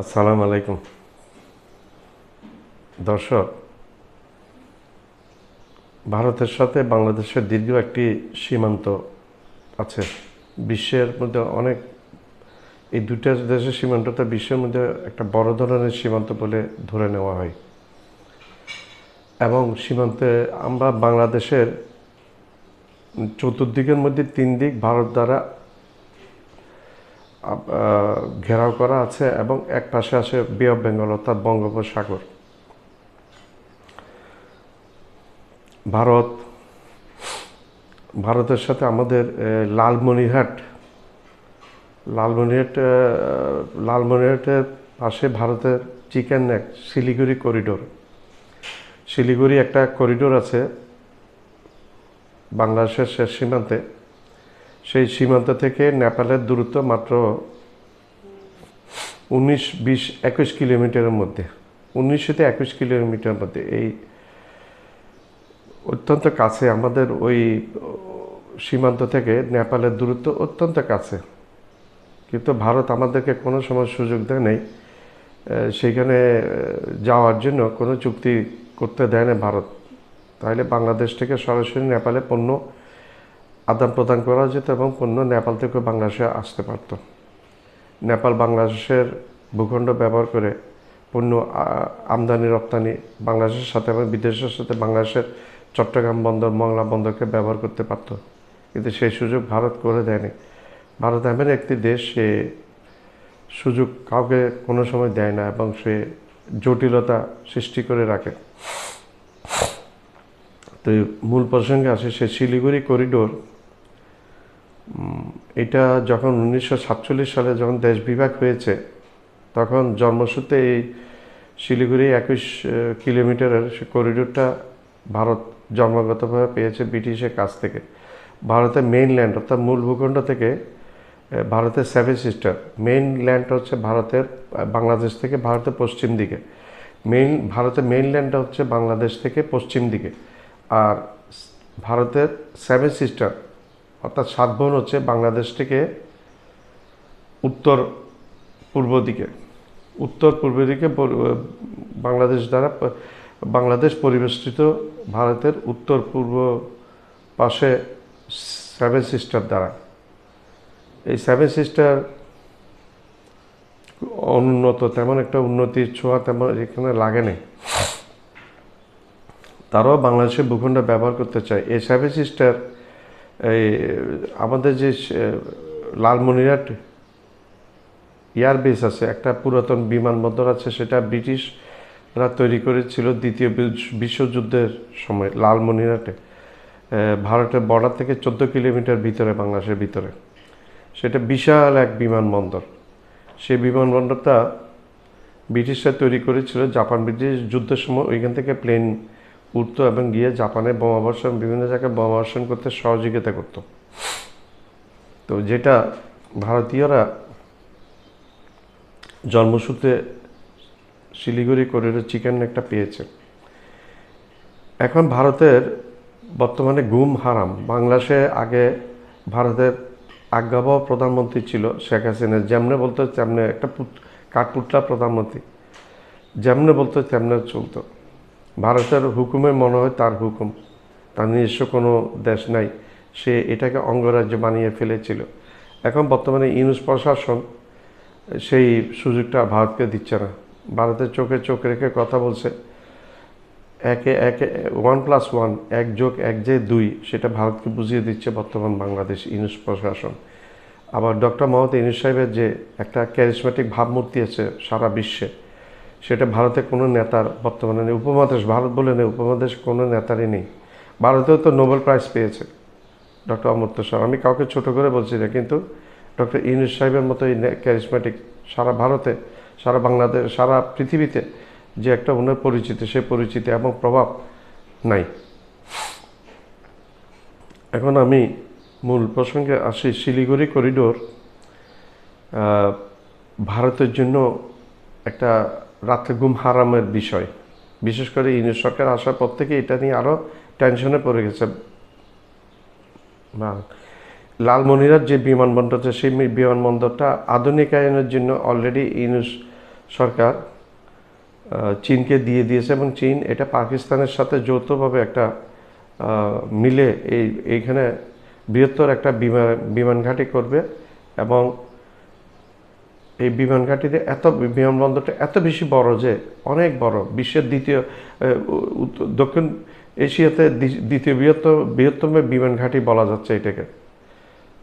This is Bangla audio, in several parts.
আসসালামু আলাইকুম। দর্শক, ভারতের সাথে বাংলাদেশের দীর্ঘ একটি সীমান্ত আছে। বিশ্বের মধ্যে অনেক, এই দুটা দেশের সীমান্তটা বিশ্বের মধ্যে একটা বড় ধরনের সীমান্ত বলে ধরে নেওয়া হয়। এবং সীমান্তে আমরা বাংলাদেশের চতুর্দিকের মধ্যে তিন দিক ভারত দ্বারা ঘেরাও করা আছে এবং এক পাশে আছে বে অফ বেঙ্গল অর্থাৎ বঙ্গোপসাগর। ভারত, ভারতের সাথে আমাদের লালমনিরহাট লালমনিরহাট লালমনিরহাটের পাশে ভারতের chicken neck, Siliguri corridor. Siliguri একটা করিডোর আছে বাংলাদেশের শেষ সীমান্তে। সেই সীমান্ত থেকে নেপালের দূরত্ব মাত্র উনিশ, বিশ, একুশ কিলোমিটারের মধ্যে। উনিশ থেকে একুশ কিলোমিটারের মধ্যে। এই অত্যন্ত কাছে, আমাদের ওই সীমান্ত থেকে নেপালের দূরত্ব অত্যন্ত কাছে। কিন্তু ভারত আমাদেরকে কোনো সময় সুযোগ দেয় নেই। সেখানে যাওয়ার জন্য কোনো চুক্তি করতে দেয় না ভারত। তাহলে বাংলাদেশ থেকে সরাসরি নেপালে পণ্য আদান প্রদান করা যেত এবং পণ্য নেপাল থেকে বাংলাদেশে আসতে পারত। নেপাল বাংলাদেশের ভূখণ্ড ব্যবহার করে পণ্য আমদানি, রপ্তানি বাংলাদেশের সাথে এবং বিদেশের সাথে বাংলাদেশের চট্টগ্রাম বন্দর, মংলা বন্দরকে ব্যবহার করতে পারত। কিন্তু সেই সুযোগ ভারত করে দেয়নি। ভারত এমন একটি দেশ, সে সুযোগ কাউকে কোনো সময় দেয় না এবং সে জটিলতা সৃষ্টি করে রাখে। তো মূল প্রসঙ্গে আসে, সে শিলিগুড়ি করিডোর এটা যখন উনিশশো সাতচল্লিশ সালে যখন দেশ বিভাগ হয়েছে, তখন জন্মসূত্রে এই শিলিগুড়ি একুশ কিলোমিটারের সে করিডোরটা ভারত জন্মগতভাবে পেয়েছে ব্রিটিশের কাছ থেকে। ভারতের মেইন ল্যান্ড অর্থাৎ মূল ভূখণ্ড থেকে ভারতের সেভেন সিস্টার মেইন ল্যান্ড হচ্ছে ভারতের বাংলাদেশ থেকে ভারতের পশ্চিম দিকে। মেইন ভারতের মেইন ল্যান্ডটা হচ্ছে বাংলাদেশ থেকে পশ্চিম দিকে। আর ভারতের সেভেন সিস্টার অর্থাৎ সাত বোন হচ্ছে বাংলাদেশ থেকে উত্তর পূর্ব দিকে। উত্তর পূর্ব দিকে বাংলাদেশ দ্বারা বাংলাদেশ পরিবেষ্টিত ভারতের উত্তর পূর্ব পাশে সেভেন সিস্টার দ্বারা। এই সেভেন সিস্টার অনুন্নত, তেমন একটা উন্নতির ছোঁয়া তেমন এখানে লাগে নেই। তারাও বাংলাদেশের ভূখণ্ড ব্যবহার করতে চায়। এই সেভেন সিস্টার এই, আমাদের যে লালমনিরহাট এয়ারবেস আছে, একটা পুরাতন বিমানবন্দর আছে, সেটা ব্রিটিশরা তৈরি করেছিল দ্বিতীয় বিশ্বযুদ্ধের সময় লালমনিরহাটে। ভারতের বর্ডার থেকে চোদ্দ কিলোমিটার ভিতরে, বাংলাদেশের ভিতরে। সেটা বিশাল এক বিমানবন্দর। সেই বিমানবন্দরটা ব্রিটিশরা তৈরি করেছিল, জাপান ব্রিটিশ যুদ্ধের সময় ওইখান থেকে প্লেন উঠতো এবং গিয়ে জাপানে বোমাবর্ষণ বিভিন্ন জায়গায় বোমাবর্ষণ করতে সহযোগিতা করত। তো যেটা ভারতীয়রা জন্মসূত্রে শিলিগুড়ি করিডোর চিকেন একটা পেয়েছে। এখন ভারতের বর্তমানে গুম হারাম। বাংলাদেশে আগে ভারতের আজ্ঞাবহ প্রধানমন্ত্রী ছিল শেখ হাসিনা। যেমনে বলতো তেমনে একটা কাঠপুতলা প্রধানমন্ত্রী। যেমনে বলতো তেমনে চলতো। ভারতের হুকুমে মনে হয় তার হুকুম। তার নিজস্ব কোনো দেশ নাই। সে এটাকে অঙ্গরাজ্য বানিয়ে ফেলেছিল। এখন বর্তমানে ইউনুস প্রশাসন সেই সুযোগটা ভারতকে দিচ্ছে না। ভারতের চোখে চোখ রেখে কথা বলছে। একে একে ওয়ান প্লাস ওয়ান এক যোগ এক যে দুই, সেটা ভারতকে বুঝিয়ে দিচ্ছে বর্তমান বাংলাদেশ ইউনুস প্রশাসন। আবার ডক্টর মোহাম্মদ ইউনুস সাহেবের যে একটা ক্যারিসমেটিক ভাবমূর্তি আছে সারা বিশ্বে সেটা ভারতে কোনো নেতার বর্তমানে নেই, উপমহাদেশ, ভারত বলে নেই, উপমহাদেশ কোনো নেতারই নেই। ভারতেও তো নোবেল প্রাইজ পেয়েছে। ডক্টর অমর্ত্য শাহ আমি কাউকে ছোট করে বলছি না, কিন্তু ডক্টর ইউনুস সাহেবের মতো এই ক্যারিসমেটিক সারা ভারতে, সারা বাংলাদেশ, সারা পৃথিবীতে যে একটা ওনার পরিচিতি, সে পরিচিতি এবং প্রভাব নাই। এখন আমি মূল প্রসঙ্গে আসি, শিলিগুড়ি করিডোর ভারতের জন্য একটা রাত্রে ঘুম হারামের বিষয়। বিশেষ করে ইউনিট সরকার আসার পর থেকে এটা নিয়ে আরও টেনশনে পড়ে গেছে। ভারত লালমনিরহাট যে বিমানবন্দর আছে, সেই বিমানবন্দরটা আধুনিকায়নের জন্য অলরেডি ইউনুস সরকার চীনকে দিয়ে দিয়েছে এবং চীন এটা পাকিস্তানের সাথে যৌথভাবে একটা মিলে এই, এইখানে বৃহত্তর একটা বিমান বিমান ঘাঁটি করবে এবং এই বিমান ঘাঁটিতে এত বিমানবন্দরটা এত বেশি বড় যে অনেক বড়। বিশ্বের দ্বিতীয় দক্ষিণ এশিয়াতে দ্বিতীয় বৃহত্তম বৃহত্তম বিমান ঘাঁটি বলা যাচ্ছে এটাকে।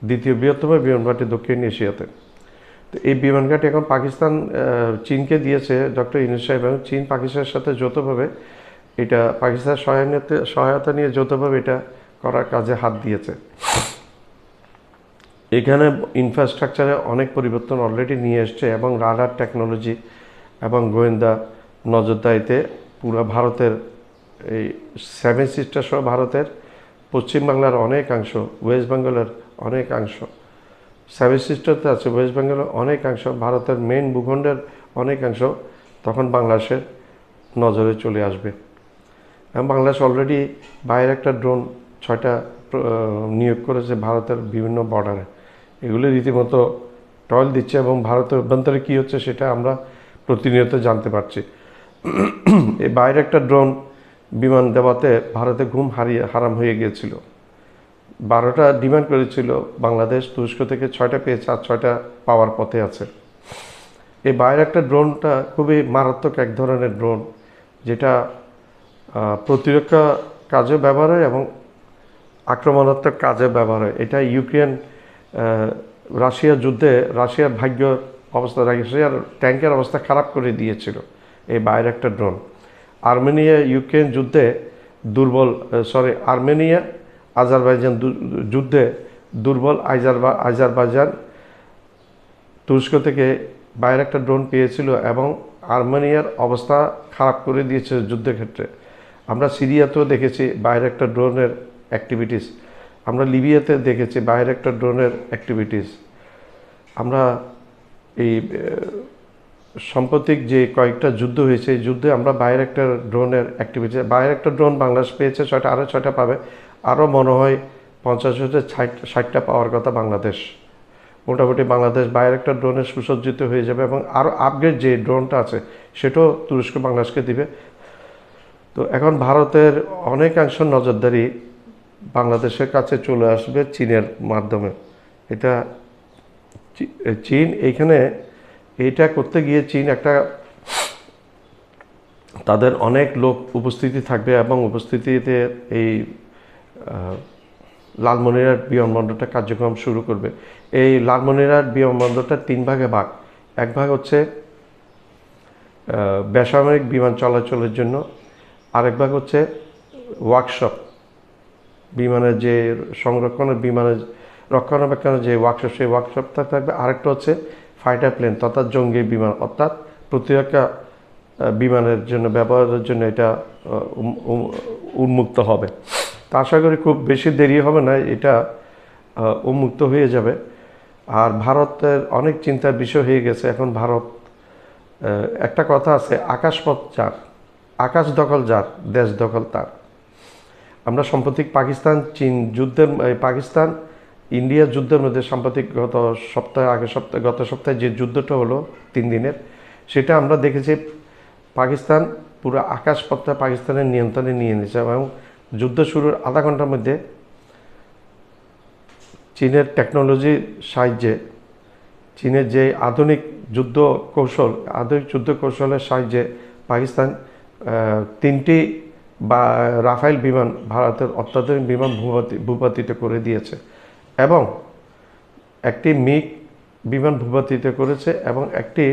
দ্বিতীয় বৃহত্তম বিমান ঘাঁটি দক্ষিণ এশিয়াতে। তো এই বিমান ঘাঁটি এখন পাকিস্তান চীনকে দিয়েছে, ডক্টর ইনুস সাহেব, এবং চীন পাকিস্তানের সাথে যৌথভাবে এটা পাকিস্তানের সহায়তা সহায়তা নিয়ে যৌথভাবে এটা করার কাজে হাত দিয়েছে। এখানে ইনফ্রাস্ট্রাকচারে অনেক পরিবর্তন অলরেডি নিয়ে এসছে এবং রাডার টেকনোলজি এবং গোয়েন্দা নজরদারিতে পুরো ভারতের এই সেভেন সিস্টার সহ ভারতের পশ্চিমবাংলার অনেকাংশ ওয়েস্ট বেঙ্গলের অনেকাংশ সেভেন সিস্টারতে আছে ওয়েস্ট বেঙ্গলের অনেকাংশ ভারতের মেন ভূখণ্ডের অনেকাংশ তখন বাংলাদেশের নজরে চলে আসবে। এবং বাংলাদেশ অলরেডি বাইরে একটা ড্রোন ছয়টা নিয়োগ করেছে ভারতের বিভিন্ন বর্ডারে এগুলো রীতিমতো টয়েল দিচ্ছে এবং ভারতের অভ্যন্তরে কী হচ্ছে সেটা আমরা প্রতিনিয়ত জানতে পারছি। এই বাইরে একটা ড্রোন বিমান দেওয়াতে ভারতে ঘুম হারিয়ে হারাম হয়ে গিয়েছিল। বারোটা ডিমান্ড করেছিল বাংলাদেশ, তুরস্ক থেকে ছয়টা পেয়েছে আর ছয়টা পাওয়ার পথে আছে। এই বাইরে একটা ড্রোনটা খুবই মারাত্মক এক ধরনের ড্রোন, যেটা প্রতিরক্ষা কাজে ব্যবহার হয় এবং আক্রমণাত্মক কাজে ব্যবহার হয়। এটা ইউক্রেন আহ, রাশিয়া যুদ্ধে রাশিয়ার ভাগ্য অবস্থা রাশিয়ার ট্যাঙ্কের অবস্থা খারাপ করে দিয়েছিল এই বাইরে একটা ড্রোন। আর্মেনিয়া ইউক্রেন যুদ্ধে দুর্বল সরি আর্মেনিয়া আজারবাইজান যুদ্ধে দুর্বল আজারবা আজারবাইজান তুরস্ক থেকে বাইরে একটা ড্রোন পেয়েছিল এবং আর্মেনিয়ার অবস্থা খারাপ করে দিয়েছে যুদ্ধের ক্ষেত্রে আমরা সিরিয়াতেও দেখেছি বাইরে একটা ড্রোনের অ্যাক্টিভিটিস আমরা লিবিয়াতে দেখেছি বাইরে একটা ড্রোনের অ্যাক্টিভিটিস আমরা এই সাম্প্রতিক যে কয়েকটা যুদ্ধ হয়েছে, এই যুদ্ধে আমরা বাইরে একটা ড্রোনের অ্যাক্টিভিটি বাইরে একটা ড্রোন বাংলাদেশ পেয়েছে, ছয়টা আরও ছয়টা পাবে। আরও মনে হয় পঞ্চাশ হতে ষাট, ষাটটা পাওয়ার কথা বাংলাদেশ। মোটামুটি বাংলাদেশ বাইরে একটা ড্রোনে সুসজ্জিত হয়ে যাবে এবং আরও আপগ্রেড যে ড্রোনটা আছে, সেটাও তুরস্ক বাংলাদেশকে দিবে। তো এখন ভারতের অনেকাংশ নজরদারি বাংলাদেশের কাছে চলে আসবে চীনের মাধ্যমে। এটা চীন এইখানে এইটা করতে গিয়ে চীন একটা তাদের অনেক লোক উপস্থিতি থাকবে এবং উপস্থিতিতে এই লালমনিরহাট বিমানবন্দরটা কার্যক্রম শুরু করবে। এই লালমনিরহাট বিমানবন্দরটা তিন ভাগে ভাগ। এক ভাগ হচ্ছে বেসামরিক বিমান চলাচলের জন্য, আরেক ভাগ হচ্ছে ওয়ার্কশপ বিমানের যে সংরক্ষণের বিমানের রক্ষণাবেক্ষণের যে ওয়ার্কশপ সেই ওয়ার্কশপটা থাকবে। আরেকটা হচ্ছে ফাইটার প্লেন তথা জঙ্গি বিমান, অর্থাৎ প্রতিরক্ষা বিমানের জন্য, ব্যবহারের জন্য এটা উন্মুক্ত হবে। তা আশা করি খুব বেশি দেরি হবে না, এটা উন্মুক্ত হয়ে যাবে। আর ভারতের অনেক চিন্তার বিষয় হয়ে গেছে। এখন ভারত একটা কথা আছে, আকাশপথ যার আকাশ দখল যার, দেশ দখল তার। আমরা সাম্প্রতিক পাকিস্তান, চীন যুদ্ধের পাকিস্তান, ইন্ডিয়া যুদ্ধের মধ্যে সাম্প্রতিক গত সপ্তাহে, আগের সপ্তাহে, গত সপ্তাহে যে যুদ্ধটা হলো তিন দিনের, সেটা আমরা দেখেছি পাকিস্তান পুরো আকাশপথটা পাকিস্তানের নিয়ন্ত্রণে নিয়ে নিয়েছে এবং যুদ্ধ শুরুর আধা ঘণ্টার মধ্যে চীনের টেকনোলজির সাহায্যে, চীনের যে আধুনিক যুদ্ধ কৌশল, আধুনিক যুদ্ধ কৌশলের সাহায্যে পাকিস্তান তিনটি বা রাফাইল বিমান ভারতের অত্যাধুনিক বিমান ভূপাতি ভূপাতিত করে দিয়েছে এবং একটি মিগ বিমান ভূপাতিত করেছে এবং একটি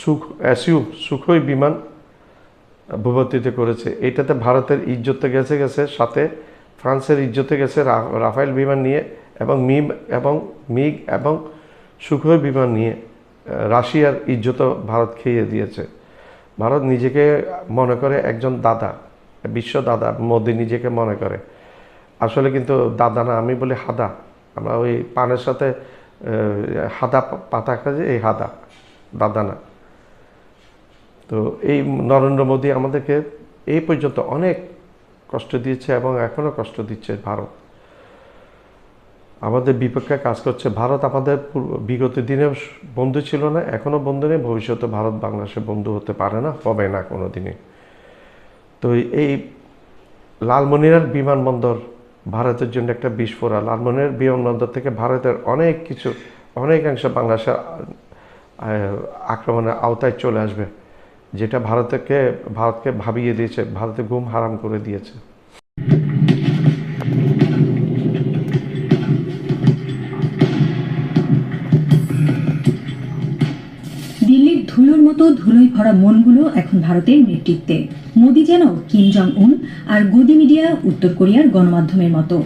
সুখ, অ্যাসিউ সুখই বিমান ভূপাতিত করেছে। এটাতে ভারতের ইজ্জতে গেছে গেছে, সাথে ফ্রান্সের ইজ্জতে গেছে রাফাইল বিমান নিয়ে এবং মিম এবং মিগ এবং সুখই বিমান নিয়ে রাশিয়ার ইজ্জত ভারত খেয়ে দিয়েছে। ভারত নিজেকে মনে করে একজন দাদা, বিশ্ব দাদা, মোদি নিজেকে মনে করে। আসলে কিন্তু দাদা না, আমি বলি হাদা। আমরা ওই পানের সাথে হাদা পাতা খাই এই হাদা, দাদা না। তো এই নরেন্দ্র মোদী আমাদেরকে এই পর্যন্ত অনেক কষ্ট দিয়েছে এবং এখনও কষ্ট দিচ্ছে ভারত। আমাদের বিপক্ষে কাজ করছে ভারত। আমাদের বিগত দিনে বন্ধু ছিল না এখনও বন্ধু নেই। ভবিষ্যতে ভারত বাংলাদেশের বন্ধু হতে পারে না, হবে না কোনো দিনই তো এই লালমনিরহাট বিমানবন্দর ভারতের জন্য একটা বিস্ফোরা লালমনিরহাট বিমানবন্দর থেকে ভারতের অনেক কিছু অনেকাংশ বাংলাদেশের আক্রমণের আওতায় চলে আসবে, যেটা ভারতকে ভারতকে ভাবিয়ে দিয়েছে, ভারতে ঘুম হারাম করে দিয়েছে। ধুলোয় ভরা মনগুলো এখন ভারতের নেতৃত্বে। মোদি যেন কিম জং উন আর গদি মিডিয়া উত্তর কোরিয়ার গণমাধ্যমের মতো।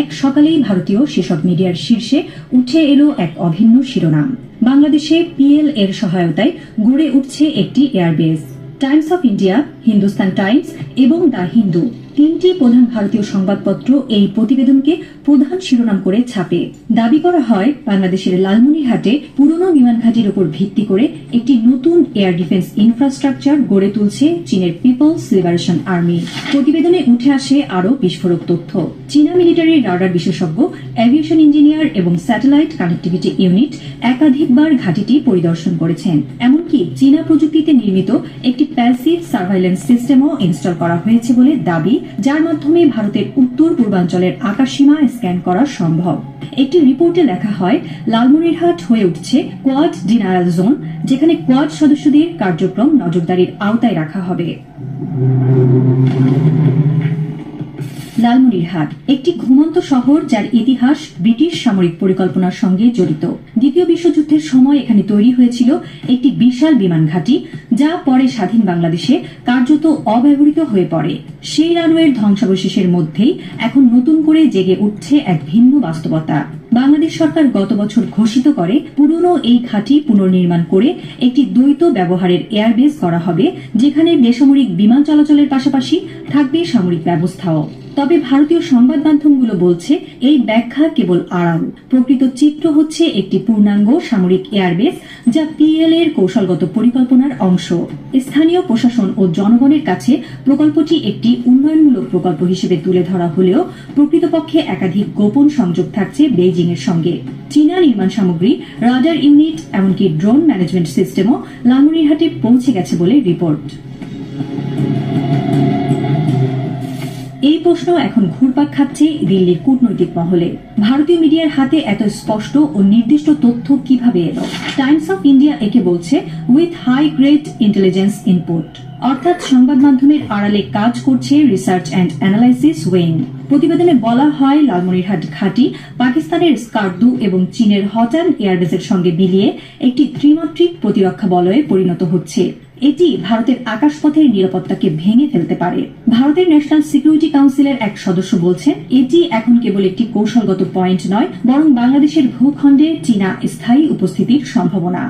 এক সকালেই ভারতীয় সেসব মিডিয়ার শীর্ষে উঠে এলো এক অভিন্ন শিরোনাম। বাংলাদেশে পিএল এর সহায়তায় গড়ে উঠছে একটি airbase. Times of India, Hindustan Times এবং দ্য হিন্দু। তিনটি প্রধান ভারতীয় সংবাদপত্র এই প্রতিবেদনকে প্রধান শিরোনাম করে ছাপে। দাবি করা হয়, বাংলাদেশের লালমনিরহাটে পুরনো বিমান ঘাঁটির উপর ভিত্তি করে একটি নতুন এয়ার ডিফেন্স ইনফ্রাস্ট্রাকচার গড়ে তুলছে চীনের পিপলস লিবারেশন আর্মি। প্রতিবেদনে উঠে আসে আরও বিস্ফোরক তথ্য। চীনা মিলিটারির রাডার বিশেষজ্ঞ অ্যাভিয়েশন ইঞ্জিনিয়ার এবং স্যাটেলাইট কানেক্টিভিটি ইউনিট একাধিকবার ঘাঁটিটি পরিদর্শন করেছেন। এমনকি চীনা প্রযুক্তিতে নির্মিত একটি প্যাসিভ সার্ভাইলেন্স সিস্টেমও ইনস্টল করা হয়েছে বলে দাবি যার মাধ্যমে ভারতের উত্তর পূর্বাঞ্চলের আকাশসীমা স্ক্যান করা সম্ভব। একটি রিপোর্টে লেখা হয়, লালমনিরহাট হয়ে উঠছে কোয়াড ডিনায়াল জোন যেখানে কোয়াড সদস্যদের কার্যক্রম নজরদারির আওতায় রাখা হবে। লালমনিরহাট, একটি ঘুমন্ত শহর যার ইতিহাস ব্রিটিশ সামরিক পরিকল্পনার সঙ্গে জড়িত। দ্বিতীয় বিশ্বযুদ্ধের সময় এখানে তৈরি হয়েছিল একটি বিশাল বিমান ঘাঁটি, যা পরে স্বাধীন বাংলাদেশে কার্যত অব্যবহৃত হয়ে পড়ে। সেই রানওয়ের ধ্বংসাবশেষের মধ্যেই এখন নতুন করে জেগে উঠছে এক ভিন্ন বাস্তবতা। বাংলাদেশ সরকার গত বছর ঘোষিত করে পুরনো এই ঘাঁটি পুনর্নির্মাণ করে একটি দ্বৈত ব্যবহারের এয়ারবেস করা হবে, যেখানে বেসামরিক বিমান চলাচলের পাশাপাশি থাকবে সামরিক ব্যবস্থাও। তবে ভারতীয় সংবাদ মাধ্যমগুলো বলছে, এই ব্যাখ্যা কেবল আড়াল। প্রকৃত চিত্র হচ্ছে একটি পূর্ণাঙ্গ সামরিক এয়ারবেস যা পিএল এর কৌশলগত পরিকল্পনার অংশ। স্থানীয় প্রশাসন ও জনগণের কাছে প্রকল্পটি একটি উন্নয়নমূলক প্রকল্প হিসেবে তুলে ধরা হলেও প্রকৃতপক্ষে একাধিক গোপন সংযোগ থাকছে বেইজিং এর সঙ্গে। চীনা নির্মাণ সামগ্রী, রাডার ইউনিট, এমনকি ড্রোন ম্যানেজমেন্ট সিস্টেমও লালমনিরহাটে পৌঁছে গেছে বলে রিপোর্ট। এই প্রশ্ন এখন ঘুরপাক খাচ্ছে দিল্লির কূটনৈতিক মহলে। ভারতীয় মিডিয়ার হাতে এত স্পষ্ট ও নির্দিষ্ট তথ্য কীভাবে এলো? টাইমস অফ ইন্ডিয়া একে বলছে with high grade intelligence input অর্থাৎ সংবাদ মাধ্যমের আড়ালে কাজ করছে রিসার্চ অ্যান্ড অ্যানালাইসিস ওয়েং প্রতিবেদনে বলা হয়, লালমনিরহাট ঘাঁটি পাকিস্তানের স্কার্দু এবং চীনের হটান এয়ারবেসের সঙ্গে মিলিয়ে একটি ত্রিমাত্রিক প্রতিরক্ষা বলয়ে পরিণত হচ্ছে। এটি ভারতের আকাশপথের নিরাপত্তাকে ভেঙে ফেলতে পারে। ভারতের ন্যাশনাল সিকিউরিটি কাউন্সিলের এক সদস্য বলছেন, এটি এখন কেবল একটি কৌশলগত পয়েন্ট নয়, বরং বাংলাদেশের ভূখণ্ডে চীনা স্থায়ী উপস্থিতির সম্ভাবনা।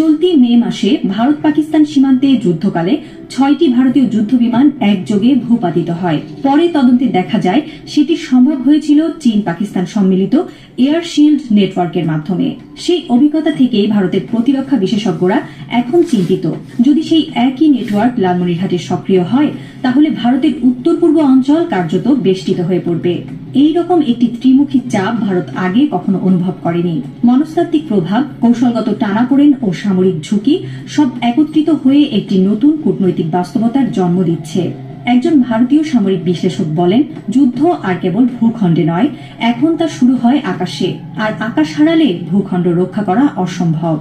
চলতি মে মাসে ভারত পাকিস্তান সীমান্তে যুদ্ধকালে ছয়টি ভারতীয় যুদ্ধ বিমান একযোগে ভূপাতিত হয়। পরে তদন্তে দেখা যায়, সেটি সম্ভব হয়েছিল চীন পাকিস্তান সম্মিলিত এয়ার শিল্ড নেটওয়ার্কের মাধ্যমে। সেই অভিজ্ঞতা থেকেই ভারতের প্রতিরক্ষা বিশেষজ্ঞরা এখন চিন্তিত। যদি সেই একই নেটওয়ার্ক লালমনিরহাটে সক্রিয় হয় তাহলে ভারতের উত্তর পূর্ব অঞ্চল কার্যত বেষ্টিত হয়ে পড়বে। এই রকম একটি ত্রিমুখী চাপ ভারত আগে কখনো অনুভব করেনি। মনস্তাত্ত্বিক প্রভাব, কৌশলগত টানাপোড়েন ও সামরিক ঝুঁকি সব একত্রিত হয়ে একটি নতুন কূটনৈতিক বাস্তবতার জন্ম দিচ্ছে। একজন ভারতীয় সামরিক বিশ্লেষক বলেন, যুদ্ধ আর কেবল ভূখণ্ডে নয়, এখন তা শুরু হয় আকাশে, আর আকাশ হারালে ভূখণ্ড রক্ষা করা অসম্ভব।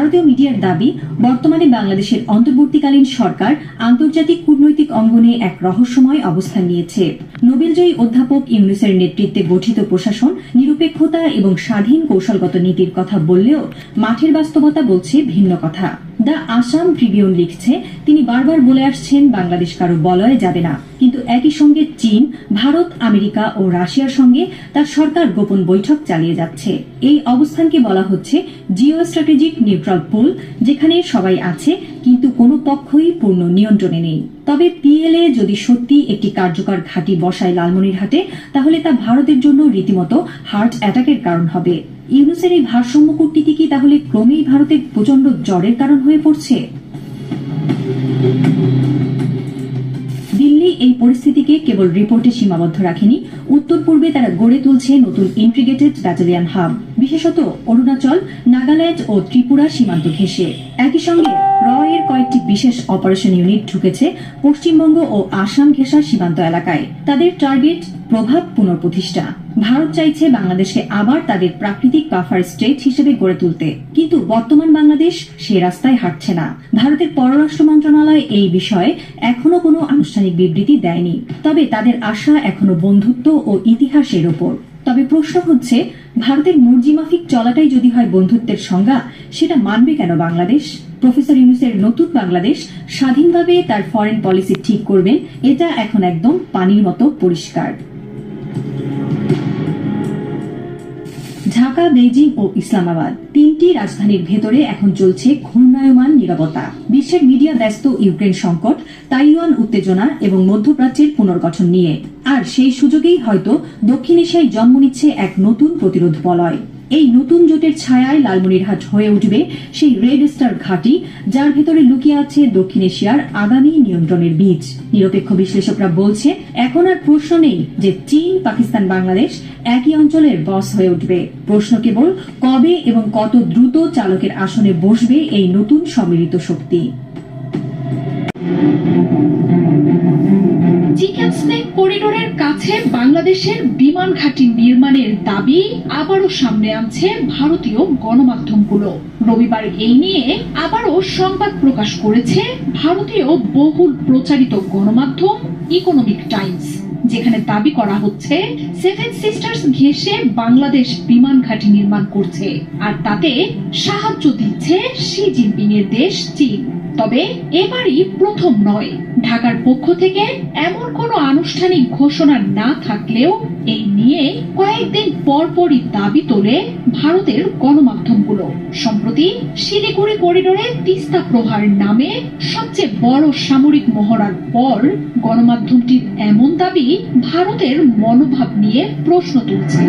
ভারতীয় মিডিয়ার দাবি, বর্তমানে বাংলাদেশের অন্তর্বর্তীকালীন সরকার আন্তর্জাতিক কূটনৈতিক অঙ্গনে এক রহস্যময় অবস্থান নিয়েছে। নোবেলজয়ী অধ্যাপক ইউনুসের নেতৃত্বে গঠিত প্রশাসন নিরপেক্ষতা এবং স্বাধীন কৌশলগত নীতির কথা বললেও মাঠের বাস্তবতা বলছে ভিন্ন কথা। দ্য আসাম ট্রিবিউন লিখছে, তিনি বারবার বলে আসছেন, বাংলাদেশ কারও বলয়ে যাবে না। কিন্তু একই সঙ্গে চীন, ভারত, আমেরিকা ও রাশিয়ার সঙ্গে তার সরকার গোপন বৈঠক চালিয়ে যাচ্ছে। এই অবস্থানকে বলা হচ্ছে জিও স্ট্র্যাটেজিক নিউট্রাল পুল, যেখানে সবাই আছে, কিন্তু কোনো পক্ষই পূর্ণ নিয়ন্ত্রণে নেই। তবে পিএলএ যদি সত্যি একটি কার্যকর ঘাঁটি বসায় লালমনিরহাটে, তাহলে তা ভারতের জন্য রীতিমতো হার্ট অ্যাটাকের কারণ হবে। ইউনুসের এই ভারসাম্য কূটনীতি কি তাহলে ক্রমেই ভারতের প্রচণ্ড জ্বরের কারণ হয়ে পড়ছে? এই পরিস্থিতিকে কেবল রিপোর্টে সীমাবদ্ধ রাখেনি উত্তর পূর্বে তারা গড়ে তুলছে নতুন ইন্টিগ্রেটেড ব্যাটালিয়ান হাব বিশেষত অরুণাচল, নাগাল্যান্ড ও ত্রিপুরা সীমান্ত ঘেঁষে। একই সঙ্গে রয়ের কয়েকটি বিশেষ অপারেশন ইউনিট ঢুকেছে পশ্চিমবঙ্গ ও আসাম ঘেঁষা সীমান্ত এলাকায়। তাদের টার্গেট প্রভাব পুনঃপ্রতিষ্ঠা। ভারত চাইছে বাংলাদেশকে আবার তাদের প্রাকৃতিক বাফার স্টেট হিসেবে গড়ে তুলতে। কিন্তু বর্তমান বাংলাদেশ সে রাস্তায় হাঁটছে না। ভারতের পররাষ্ট্র মন্ত্রণালয় এই বিষয়ে এখনও কোনো আনুষ্ঠানিক বিবৃতি দেয়নি। তবে তাদের আশা এখনও বন্ধুত্ব ও ইতিহাসের ওপর। তবে প্রশ্ন হচ্ছে, ভারতের মর্জিমাফিক চলাটাই যদি হয় বন্ধুত্বের সংজ্ঞা, সেটা মানবে কেন বাংলাদেশ? প্রফেসর ইউনুসের নতুন বাংলাদেশ স্বাধীনভাবে তার ফরেন পলিসি ঠিক করবেন এটা এখন একদম পানির মতো পরিষ্কার। ঢাকা, বেইজিং ও ইসলামাবাদ তিনটি রাজধানীর ভেতরে এখন চলছে ঘূর্ণায়মান নিরাপত্তা বিশ্বের মিডিয়া ব্যস্ত ইউক্রেন সংকট, তাইওয়ান উত্তেজনা এবং মধ্যপ্রাচ্যের পুনর্গঠন নিয়ে। আর সেই সুযোগেই হয়তো দক্ষিণ এশিয়ায় জন্ম নিচ্ছে এক নতুন প্রতিরোধ বলয়। এই নতুন জোটের ছায়ায় লালমনিরহাট হয়ে উঠবে সেই রেড স্টার ঘাঁটি, যার ভেতরে লুকিয়ে আছে দক্ষিণ এশিয়ার আগামী নিয়ন্ত্রণের বীজ। নিরপেক্ষ বিশ্লেষকরা বলছে, এখন আর প্রশ্ন নেই যে চীন, পাকিস্তান, বাংলাদেশ একই অঞ্চলের বস হয়ে উঠবে। প্রশ্ন কেবল, কবে এবং কত দ্রুত চালকের আসনে বসবে এই নতুন সম্মিলিত শক্তি? চিকেন স্নেক করিডোরের কাছে বাংলাদেশের বিমান ঘাঁটি নির্মাণের দাবি আবারও সামনে আনছে ভারতীয় গণমাধ্যমগুলো। রবিবার এই নিয়ে আবারও সংবাদ প্রকাশ করেছে ভারতীয় বহুল প্রচারিত গণমাধ্যম ইকোনমিক টাইমস। যেখানে দাবি করা হচ্ছে সেভেন সিস্টার্স ঘেঁষে বাংলাদেশ বিমান ঘাঁটি নির্মাণ করছে আর তাতে সাহায্য দিচ্ছে শি জিনপিং এর দেশ চীন। তবে এবারই প্রথম নয়। ঢাকার পক্ষ থেকে এমন কোনো আনুষ্ঠানিক ঘোষণা না থাকলেও এই নিয়ে কয়েকদিন পরপরই দাবি তোলে ভারতের গণমাধ্যমগুলো। সম্প্রতি শিলিগুড়ি করিডোরে তিস্তা প্রহার নামে সবচেয়ে বড় সামরিক মহড়ার পর গণমাধ্যমটির এমন দাবি ভারতের মনোভাব নিয়ে প্রশ্ন তুলছে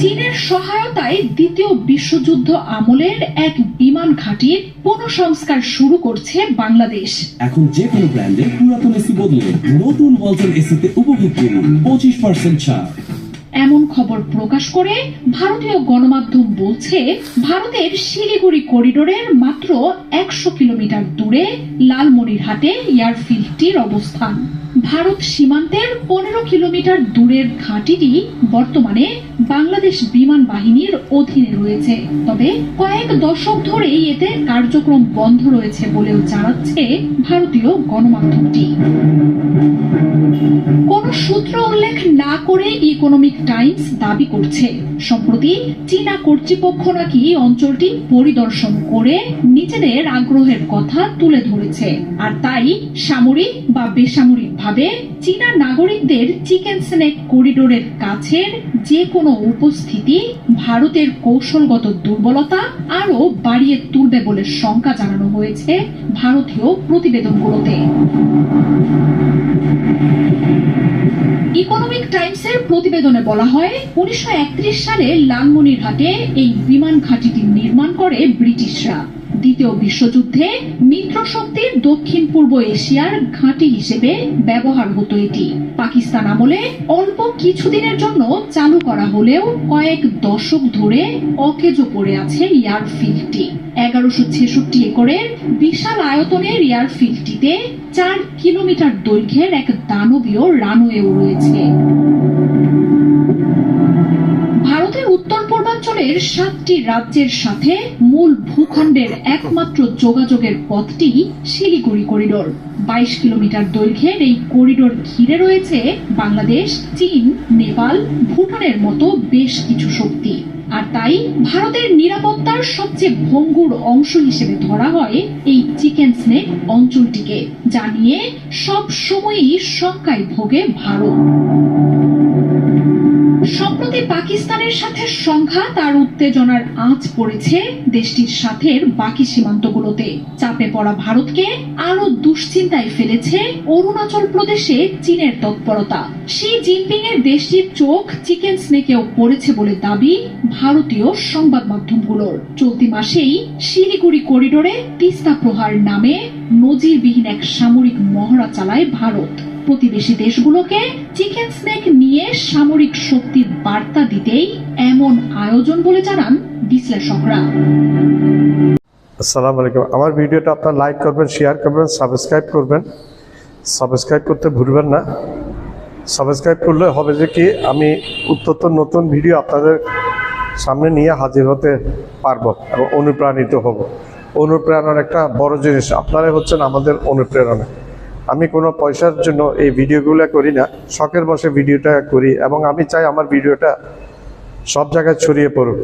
চীনের সহায়তায় দ্বিতীয় বিশ্বযুদ্ধ আমলের এক বিমান ঘাঁটির পুনঃসংস্কার শুরু করছে বাংলাদেশ। এখন যে কোনো ব্র্যান্ডে পুরাতন এসি বদলে নতুন ওয়ালটন এসিতে উপভোগ করুন পঁচিশ পার্সেন্ট ছাড়। এমন খবর প্রকাশ করে ভারতীয় গণমাধ্যম বলছে, ভারতের শিলিগুড়ি করিডোরের মাত্র একশো কিলোমিটার দূরে লালমনিরহাটে এয়ারফিল্ডটির অবস্থান। ভারত সীমান্তের পনেরো কিলোমিটার দূরের ঘাঁটিটি বর্তমানে বাংলাদেশ বিমান বাহিনীর অধীনে রয়েছে। তবে কয়েক দশক ধরেই এতে কার্যক্রম বন্ধ রয়েছে বলেও জানাচ্ছে ভারতীয় গণমাধ্যমটি। কোন সূত্র উল্লেখ না করে ইকোনমিক টাইমস দাবি করছে, সম্প্রতি চীনা কর্তৃপক্ষ নাকি অঞ্চলটি পরিদর্শন করে নিজেদের আগ্রহের কথা তুলে ধরেছে, আর তাই সামরিক বা বেসামরিক ভাবে চীনা নাগরিকদের চিকেন স্নেক করিডোরের কাছের যে কোনো উপস্থিতি ভারতের কৌশলগত দুর্বলতা আরও বাড়িয়ে তুলবে বলে শঙ্কা জানানো হয়েছে ভারতীয় প্রতিবেদনগুলোতে। ইকোনমিক টাইমসের প্রতিবেদনে বলা হয়, উনিশশো একত্রিশ সালে লালমনিরহাটে এই বিমান ঘাঁটিটি নির্মাণ করে ব্রিটিশরা। দ্বিতীয় বিশ্বযুদ্ধে মিত্র শক্তির দক্ষিণ পূর্ব এশিয়ার ঘাঁটি হিসেবে ব্যবহার হতো এটি। পাকিস্তান আমলে অল্প কিছুদিনের জন্য চালু করা হলেও কয়েক দশক ধরে অকেজো পড়ে আছে এয়ারফিল্ডটি এগারোশো ছেষট্টি একরের বিশাল আয়তনের এয়ারফিল্ডটিতে চার কিলোমিটার দৈর্ঘ্যের এক দানবীয় রানওয়েও রয়েছে। পূর্বাঞ্চলের সাতটি রাজ্যের সাথে মূল ভূখণ্ডের একমাত্র যোগাযোগের পথটি শিলিগুড়ি করিডোর। বাইশ কিলোমিটার দৈর্ঘ্যের এই করিডোর ঘিরে রয়েছে বাংলাদেশ, চীন, নেপাল, ভুটানের মতো বেশ কিছু শক্তি। আর তাই ভারতের নিরাপত্তার সবচেয়ে ভঙ্গুর অংশ হিসেবে ধরা হয় এই চিকেন স্নেক অঞ্চলটিকে, যা নিয়ে সব সময়ই শঙ্কায় ভোগে ভারত। সম্প্রতি পাকিস্তানের সাথে সংঘাত আর উত্তেজনার আঁচ পড়েছে দেশটির সাথের বাকি সীমান্তগুলোতে। চাপে পড়া ভারতকে আরও দুশ্চিন্তায় ফেলেছে অরুণাচল প্রদেশে চীনের তৎপরতা। শি জিনপিং এর দেশটির চোখ চিকেন স্নেকেও পড়েছে বলে দাবি ভারতীয় সংবাদ মাধ্যমগুলোর। চলতি মাসেই শিলিগুড়ি করিডোরে তিস্তা প্রহার নামে নজিরবিহীন এক সামরিক মহড়া চালায় ভারত। প্রতিবেশী দেশগুলোকে চিকেন স্নেক নিয়ে সামরিক শক্তির বার্তা দিতেই এমন আয়োজন বলে জানান বিশ্লেষকরা। আসসালামু আলাইকুম। আমার ভিডিওটা আপনার লাইক করবেন শেয়ার করবেন সাবস্ক্রাইব করবেন। সাবস্ক্রাইব করতে ভুলবেন না। সাবস্ক্রাইব করলে হবে যে কি, আমি উত্তর নতুন ভিডিও আপনাদের সামনে নিয়ে হাজির হতে পারব এবং অনুপ্রাণিত হব। অনুপ্রেরণার একটা বড় জিনিস, আপনারাই হচ্ছেন আমাদের অনুপ্রেরণা। আমি কোনো পয়সার জন্য এই ভিডিওগুলো করি না। শখের বসে ভিডিওটা করি এবং আমি চাই আমার ভিডিওটা সব জায়গায় ছড়িয়ে পড়ুক।